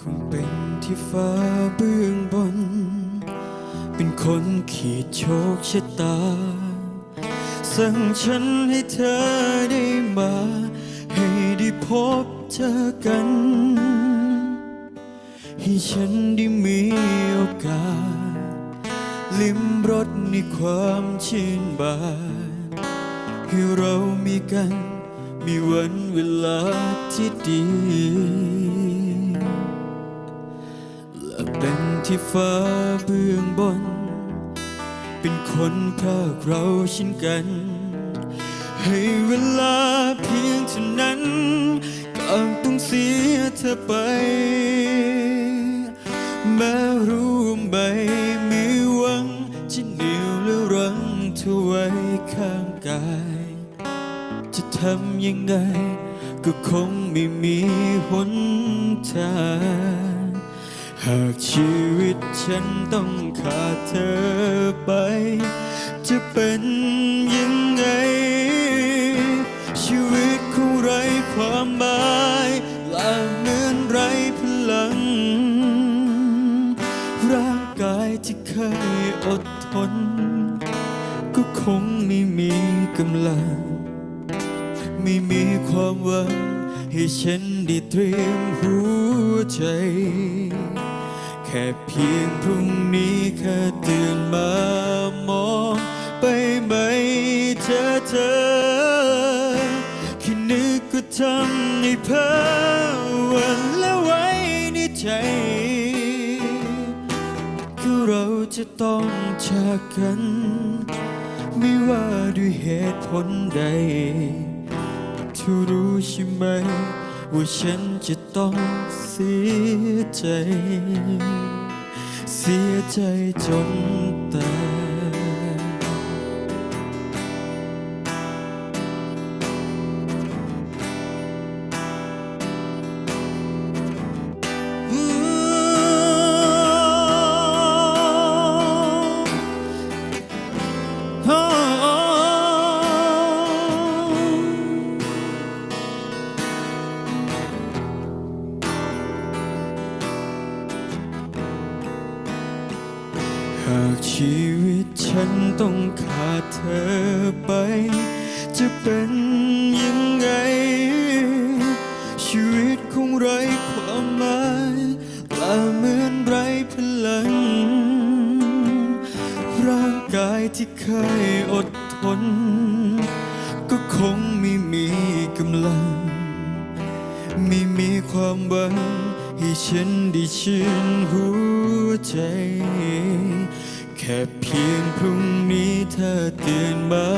คงเป็นที่ฟ้าเบื้องบน เป็นคนขีดโชคชะตา สั่งฉันให้เธอได้มา ให้ได้พบเจอกัน ให้ฉันได้มีโอกาส ลิ้มรสในความชื่นบานให้เรามีกัน มีวันเวลาที่ดี ที่ฟ้าเบื้องบน เป็นคนพรากเราเชินกัน ให้เวลาเพียงเท่านั้นก็ต้องเสียเธอไป แม้รู้ว่าไม่มีหวังจะเหนียวและรั้งเธอไว้ข้างกาย จะทำยังไง ก็คงไม่มีหนทาง หากชีวิตฉันต้องขาดเธอไป จะเป็นยังไง ชีวิตคงไร้ความหมายและเหมือนไร้พลัง ร่างกายที่เคยอดทน ก็คงไม่มีกำลัง ไม่มีความหวังให้ฉันได้เตรียมหัว ใจ แค่เพียงพรุ่งนี้แค่ตื่นมามองไปไหมเจอเธอแค่นึกก็ทำให้เพ้อวันและไว้ในใจ คือเราจะต้องจากกัน ไม่ว่าด้วยเหตุผลใดเธอรู้ใช่ไหม ว่าฉันจะต้องเสียใจ เสียใจจนตายากชีวิตฉันต้องขาดเธอไป จะเป็นยังไง ชีวิตคงไร้ความหมายและเหมือนไร้พลัง ร่างกายที่เคยอดทน ก็คงไม่มีกำลัง ไม่มีความหวังให้ฉันได้ชื่นหัวใจ ค่เพียงพรุ่งนี้เธอตื่นมา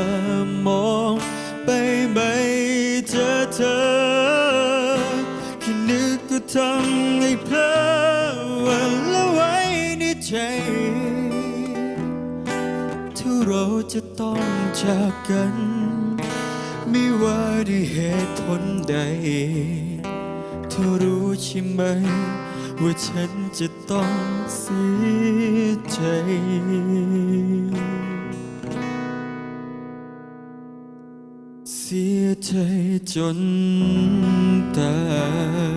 มองไปไหมเจอเธอแค่นึกก็ทำให้เพลอวันละไว้ในใจถ้าเราจะต้องจากกัน ไม่ว่าด้วยเหตุผลใด เธอรู้ใช่ไหม ว่าฉันจะต้องเสียใจ เสียใจจนตาย